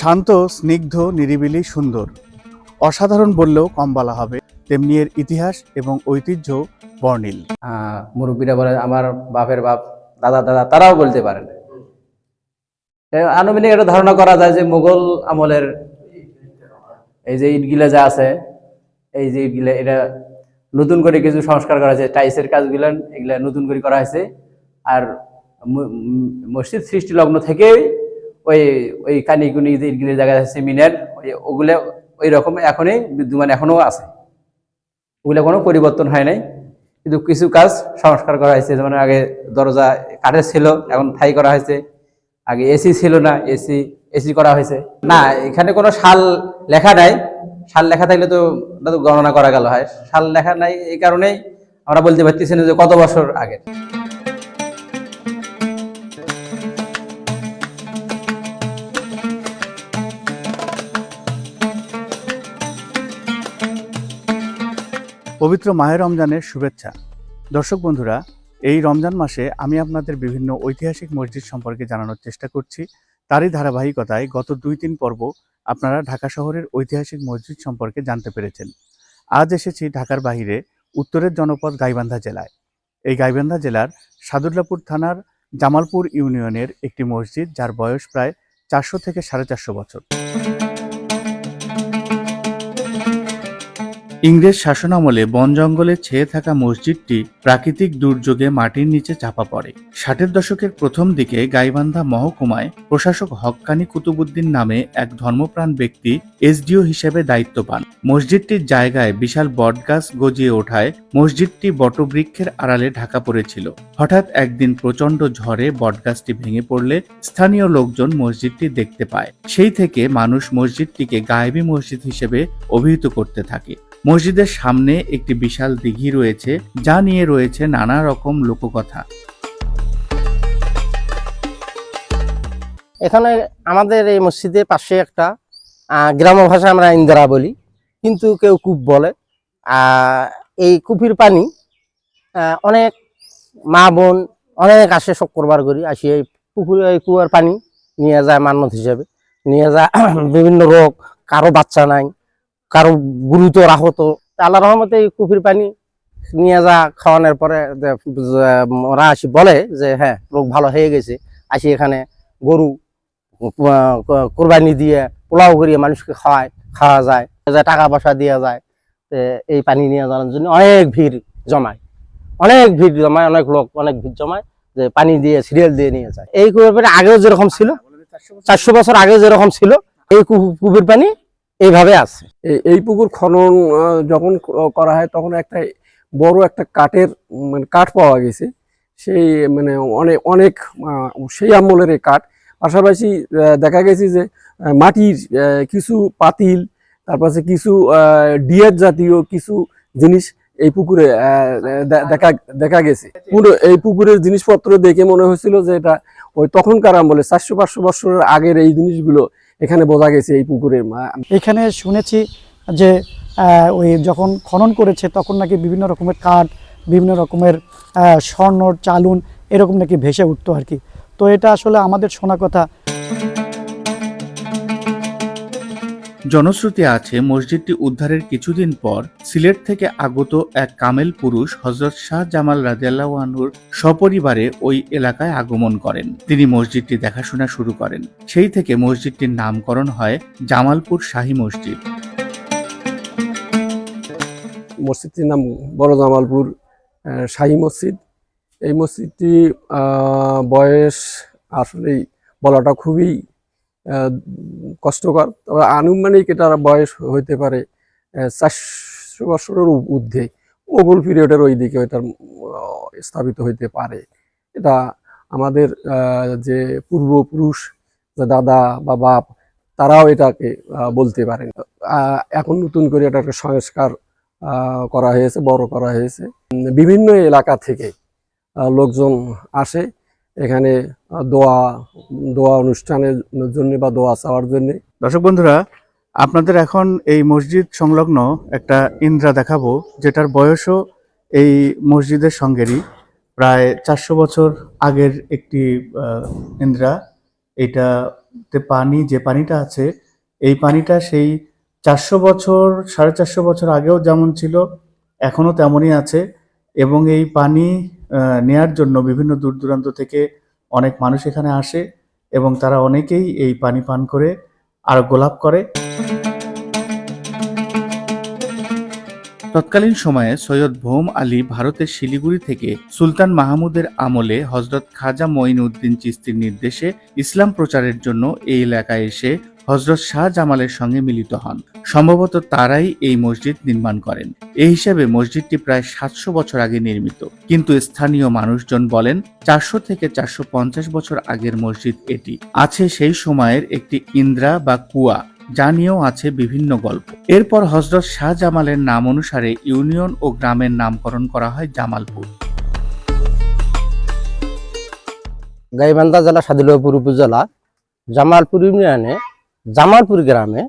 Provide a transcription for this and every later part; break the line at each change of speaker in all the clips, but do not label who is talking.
শান্ত, স্নিগ্ধ, নিরিবিলি, সুন্দর। অসাধারণ বললেও কম বলা হবে। তেমনি এর ইতিহাস এবং ঐতিহ্য বর্ণিল।
মুরব্বীরা বলে, আমার বাপের বাপ, দাদা দাদা, তারাও বলতে পারেন আনুমানিক একটা ধারণা করা যায় যে মুঘল আমলের এই যে ইটগুলা যা আছে এই যে এটা নতুন করে কিছু সংস্কার করা হয়েছে টাইসের কাজগুলো, এগুলা নতুন করে করা হয়েছে। আর মসজিদ সৃষ্টি লগ্ন থেকেই ওই ওই কানিকুনি যে ইটগুলির জায়গায় আছে মিনের ওগুলো ওই রকম এখনই বিদ্যমান, এখনও আছে। ওগুলো কোনো পরিবর্তন হয় নাই। কিন্তু কিছু কাজ সংস্কার করা হয়েছে, যেমন আগে দরজা কাঠের ছিল, এখন ঠাই করা হয়েছে। আগে এসি ছিল না, এসি এসি করা হয়েছে। না, এখানে কোনো সাল লেখা নাই। সাল লেখা থাকলে তো ওটা তো গণনা করা গেল, হয়। সাল লেখা নাই এই কারণেই আমরা বলতে পারতেছি না যে কত বছর আগে।
পবিত্র মাহে রমজানের শুভেচ্ছা। দর্শক বন্ধুরা, এই রমজান মাসে আমি আপনাদের বিভিন্ন ঐতিহাসিক মসজিদ সম্পর্কে জানানোর চেষ্টা করছি। তারই ধারাবাহিকতায় গত দুই তিন পর্ব আপনারা ঢাকা শহরের ঐতিহাসিক মসজিদ সম্পর্কে জানতে পেরেছেন। আজ এসেছি ঢাকার বাহিরে উত্তরের জনপদ গাইবান্ধা জেলায়। এই গাইবান্ধা জেলার সাদুল্লাপুর থানার জামালপুর ইউনিয়নের একটি মসজিদ, যার বয়স প্রায় চারশো থেকে সাড়ে চারশো বছর। ইংরেজ শাসনামলে বন জঙ্গলে ছেয়ে থাকা মসজিদটি প্রাকৃতিক দুর্যোগে মাটির নিচে চাপা পড়ে। ষাটের দশকের প্রথম দিকে গাইবান্ধা মহকুমায় প্রশাসক হক্কানি কুতুবুদ্দিন নামে এক ধর্মপ্রাণ ব্যক্তি এসডিও হিসেবে দায়িত্ব পান। মসজিদটির জায়গায় বিশাল বটগাছ গজিয়ে ওঠায় মসজিদটি বটবৃক্ষের আড়ালে ঢাকা পড়েছিল। হঠাৎ একদিন প্রচণ্ড ঝড়ে বটগাছটি ভেঙে পড়লে স্থানীয় লোকজন মসজিদটি দেখতে পায়। সেই থেকে মানুষ মসজিদটিকে গায়েবী মসজিদ হিসেবে অভিহিত করতে থাকে। মসজিদের সামনে একটি বিশাল দিঘি রয়েছে, যা নিয়ে রয়েছে নানা রকম লোককথা।
এখানে আমাদের এই মসজিদের পাশে একটা গ্রাম ভাষা আমরা ইন্দিরা বলি, কিন্তু কেউ কূপ বলে। এই কূপির পানি অনেক মা বোন অনেক আসে শুক্রবার করি, আসি এই পুকুরে, এই কুয়ার পানি নিয়ে যায় মান্যত হিসেবে। নিয়ে যায় বিভিন্ন রোগ, কারও বাচ্চা নাই কারও গুরুতর আহত আল্লাহ রহমতে এই পানি নিয়ে যা খাওয়ানোর পরে ওরা আসি বলে যে হ্যাঁ রোগ ভালো হয়ে গেছে, আসি এখানে গরু কোরবানি দিয়ে পোলাও করিয়ে মানুষকে খাওয়ায়, খাওয়া যায় টাকা পয়সা দেওয়া যায় এই পানি নিয়ে যাওয়ার জন্য অনেক ভিড় জমায়। অনেক ভিড় জমায়, অনেক লোক, অনেক ভিড় জমায় যে পানি দিয়ে সিরিয়াল দিয়ে নিয়ে যায়। এই কুপের পানি আগেও যেরকম ছিল, চারশো বছর আগে যেরকম ছিল, এই কূপ- কূপের পানি এইভাবে আছে।
এই- পুকুর খনন যখন করা হয় তখন একটা বড় একটা কাঠের মানে কাঠ পাওয়া গেছে। সেই মানে অনেক অনেক সেই আমলের এই কাঠ। পাশাপাশি দেখা গেছে যে মাটির কিছু পাতিল তারপর কিছু ডিয়ার জাতীয় কিছু জিনিস এই পুকুরে দেখা দেখা গেছে। পুরো এই পুকুরের জিনিসপত্র দেখে মনে হয়েছিল যে এটা ওই তখনকার আমলে চারশো পাঁচশো বছরের আগের এই জিনিসগুলো এখানে বোঝা গেছে এই পুকুরের
এখানে শুনেছি যে ওই যখন খনন করেছে তখন নাকি বিভিন্ন রকমের কাঠ, বিভিন্ন রকমের স্বর্ণ, চালুন এরকম নাকি ভেসে উঠতো আর কি। তো এটা আসলে আমাদের শোনা কথা
জনশ্রুতি আছে মসজিদটি উদ্ধারের কিছুদিন পর সিলেট থেকে আগত এক কামেল পুরুষ হজরত শাহ জামাল রাজিয়াল্লাহু আনহুর সপরিবারে ওই এলাকায় আগমন করেন। তিনি মসজিদটি দেখাশোনা শুরু করেন। সেই থেকে মসজিদটির নামকরণ হয় জামালপুর শাহী মসজিদ।
মসজিদটির নাম বড় জামালপুর শাহী মসজিদ। এই মসজিদটি বয়স আসলেই বলাটা খুবই কষ্টকর। তবে আনুমানিক এটার বয়স হইতে পারে চারশো বছরের ঊর্ধ্বে। মোগল পিরিয়ডের ওই দিকে এটার স্থাপিত হইতে পারে। এটা আমাদের যে পূর্বপুরুষ দাদা বা বাপ, তারাও এটাকে বলতে পারেন। এখন নতুন করে এটা একটা সংস্কার করা হয়েছে, বড় করা হয়েছে। বিভিন্ন এলাকা থেকে লোকজন আসে। এখানে দোয়া দোয়া অনুষ্ঠানের জন্য বা দোয়া চাওয়ার জন্য।
দর্শক বন্ধুরা, আপনাদের এখন এই মসজিদ সংলগ্ন একটা ইন্দ্রা দেখাবো, যেটার বয়সও এই মসজিদের সঙ্গেরই। প্রায় চারশো বছর আগের একটি ইন্দ্রা। এটাতে পানি, যে পানিটা আছে, এই পানিটা সেই চারশো বছর, সাড়ে চারশো বছর আগেও যেমন ছিল, এখনও তেমনই আছে। এবং এই পানি নেয়ার জন্য বিভিন্ন দূর দূরান্ত থেকে অনেক মানুষ এখানে আসে এবং তারা অনেকেই এই পানি পান করে আর গোলাপ করে। তৎকালীন সময়ে সৈয়দ ভৌম আলী ভারতের শিলিগুড়ি থেকে সুলতান মাহমুদের আমলে হজরত খাজা মঈন উদ্দিন চিস্তির নির্দেশে ইসলাম প্রচারের জন্য এই এলাকায় এসে হজরত শাহ জামালের সঙ্গে মিলিত হন। সম্ভবত তারাই এই মসজিদ নির্মাণ করেন। এই হিসাবে মসজিদটি প্রায় সাতশো বছর আগে নির্মিত। কিন্তু স্থানীয় মানুষজন বলেন, চারশো থেকে চারশো পঞ্চাশ বছর আগের মসজিদ এটি। আছে সেই সময়ের একটি ইন্দ্রা বা কুয়া, যা নিয়েও আছে বিভিন্ন গল্প। এরপর হজরত শাহ জামালের নাম অনুসারে ইউনিয়ন ও গ্রামের নামকরণ করা হয় জামালপুর।
গাইবান্ধা জেলা সাদিলপুর উপজেলা জামালপুর ইউনিয়নে জামালপুর গ্রামে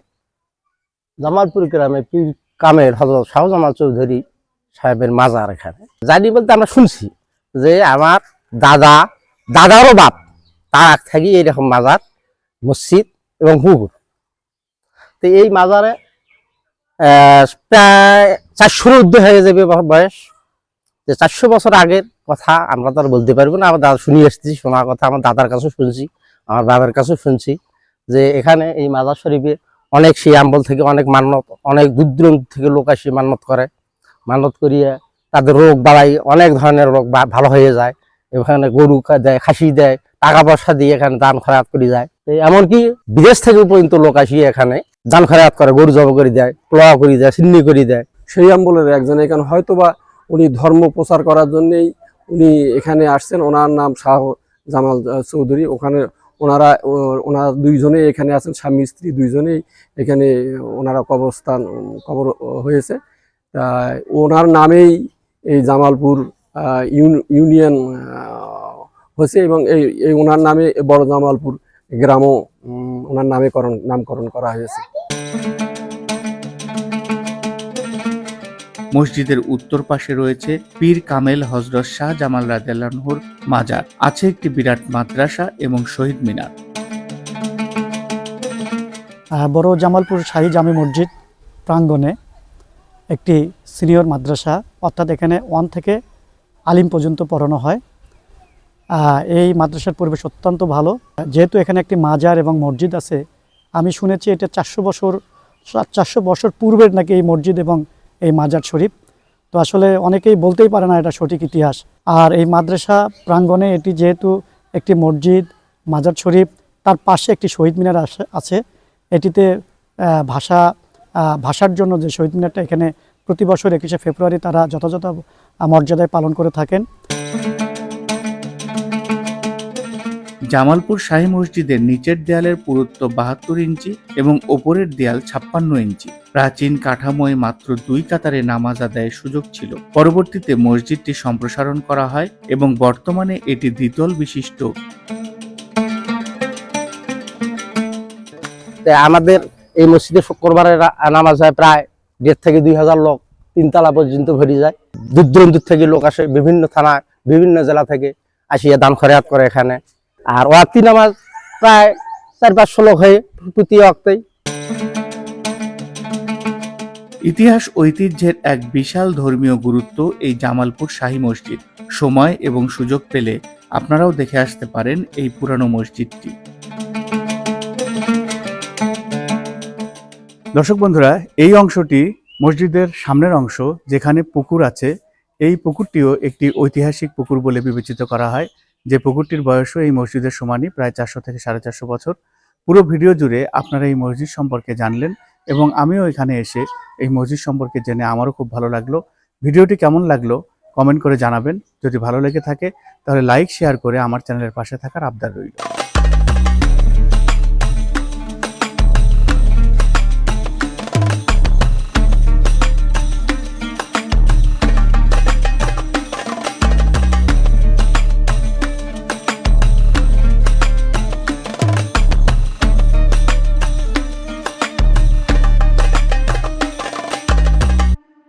জামালপুর গ্রামে পীর কামের হজরত শাহ জামাল চৌধুরী সাহেবের মাজার এখানে। জানি বলতে আমরা শুনছি যে আমার দাদা, দাদারও বাপ, তার আগ থেকে এইরকম মাজার, মসজিদ এবং পুকুর তো এই মাজারে প্রায় চারশোর ঊর্ধ্বে হয়ে যাবে বয়স। যে চারশো বছর আগের কথা আমরা তো আর বলতে পারব না। আমার দাদা শুনে এসেছি, শোনার কথা আমার দাদার কাছেও শুনছি, আমার বাবার কাছেও শুনছি। যে এখানে এই মাজার শরীফে অনেক সেই আম্বল থেকে অনেক মান্যত অনেক দূর থেকে লোক আসে মান্যত করে। মান্যত করিয়ে তাদের রোগ বাড়াই অনেক ধরনের রোগ ভালো হয়ে যায়। এখানে গরু দেয়, খাসি দেয়, টাকা পয়সা দিয়ে এখানে দান খরাত করে যায়। এমনকি বিদেশ থেকে পর্যন্ত লোক আসিয়ে এখানে, দান খরাত করে, গরু জব করে দেয়, পোলাও করে দেয়, সিন্নি করে দেয়।
সেই আম্বলের একজন এখানে হয়তোবা উনি ধর্ম প্রচার করার জন্যেই উনি এখানে আসছেন। ওনার নাম শাহ জামাল চৌধুরী। ওখানে ওনারা ওনারা দুইজনেই এখানে আছেন, স্বামী, স্ত্রী দুইজনেই এখানে ওনারা কবরস্থান, কবর হয়েছে। তা ওনার নামেই এই জামালপুর ইউন- ইউনিয়ন হয়েছে এবং এই এই ওনার নামে বড় জামালপুর গ্রামও ওনার নামে করণ, নামকরণ করা হয়েছে।
মসজিদের উত্তর পাশে রয়েছে পীর কামেল হজরত শাহ জামাল রাদিয়াল্লাহুর মাজার। আছে একটি বিরাট মাদ্রাসা এবং শহীদ মিনার।
বড় জামালপুর শাহী জামি মসজিদ প্রাঙ্গণে একটি সিনিয়র মাদ্রাসা, অর্থাৎ এখানে ওয়ান থেকে আলিম পর্যন্ত পড়ানো হয়। এই মাদ্রাসার পরিবেশ অত্যন্ত ভালো। যেহেতু এখানে একটি মাজার এবং মসজিদ আছে, আমি শুনেছি এটা চারশো বছর চারশো বছর পূর্বের নাকি এই মসজিদ এবং এই মাজার শরীফ। তো আসলে অনেকেই বলতেই পারে না এটা সঠিক ইতিহাস। আর এই মাদ্রাসা প্রাঙ্গণে এটি যেহেতু একটি মসজিদ, মাজার শরীফ, তার পাশে একটি শহীদ মিনার আছে। এটিতে ভাষা ভাষার জন্য যে শহীদ মিনারটা এখানে প্রতি বছর একুশে ফেব্রুয়ারি তারা যথাযথ মর্যাদায় পালন করে থাকেন।
জামালপুর শাহী মসজিদের নিচের দেয়ালের পুরুত্ব বাহাত্তর ইঞ্চি এবং ওপরের দেয়াল ছাপ্পান্ন ইঞ্চি। প্রাচীন কাঠামোয় মাত্র দুই কাতারে নামাজ আদায়ের সুযোগ ছিল। পরবর্তীতে মসজিদটি সম্প্রসারণ করা হয় এবং বর্তমানে এটি দ্বিতল বিশিষ্ট।
আমাদের এই মসজিদে শুক্রবারে রা- নামাজ হয় প্রায় দেড় থেকে দুই হাজার লোক, তিনতলা পর্যন্ত ভরে যায়। দূর দূরান্ত থেকে লোক আসে বিভিন্ন থানা বিভিন্ন জেলা থেকে আসিয়া দান খরয়াত করে এখানে। আর ওয়াক্তি নামাজ প্রায় চার পাঁচশো লোক হয়ে প্রতি ওয়াক্তেই।
ইতিহাস ঐতিহ্যের এক বিশাল ধর্মীয় গুরুত্ব এই জামালপুর শাহী মসজিদ। সময় এবং সুযোগ পেলে আপনারাও দেখে আসতে পারেন এই পুরানো মসজিদটি। দর্শক বন্ধুরা, এই অংশটি মসজিদের সামনের অংশ যেখানে পুকুর আছে, এই পুকুরটিও একটি ঐতিহাসিক পুকুর বলে বিবেচিত করা হয়। যে পুকুরটির বয়সও এই মসজিদের সমানই, প্রায় চারশো থেকে সাড়ে চারশো বছর। পুরো ভিডিও জুড়ে আপনারা এই মসজিদ সম্পর্কে জানলেন এবং আমিও এখানে এসে এই মসজিদ সম্পর্কে জেনে আমারও খুব ভালো লাগল। ভিডিওটি কেমন লাগল কমেন্ট করে জানাবেন। যদি ভালো লেগে থাকে, তাহলে লাইক, শেয়ার করে আমার চ্যানেলের পাশে থাকার আবদার রইল।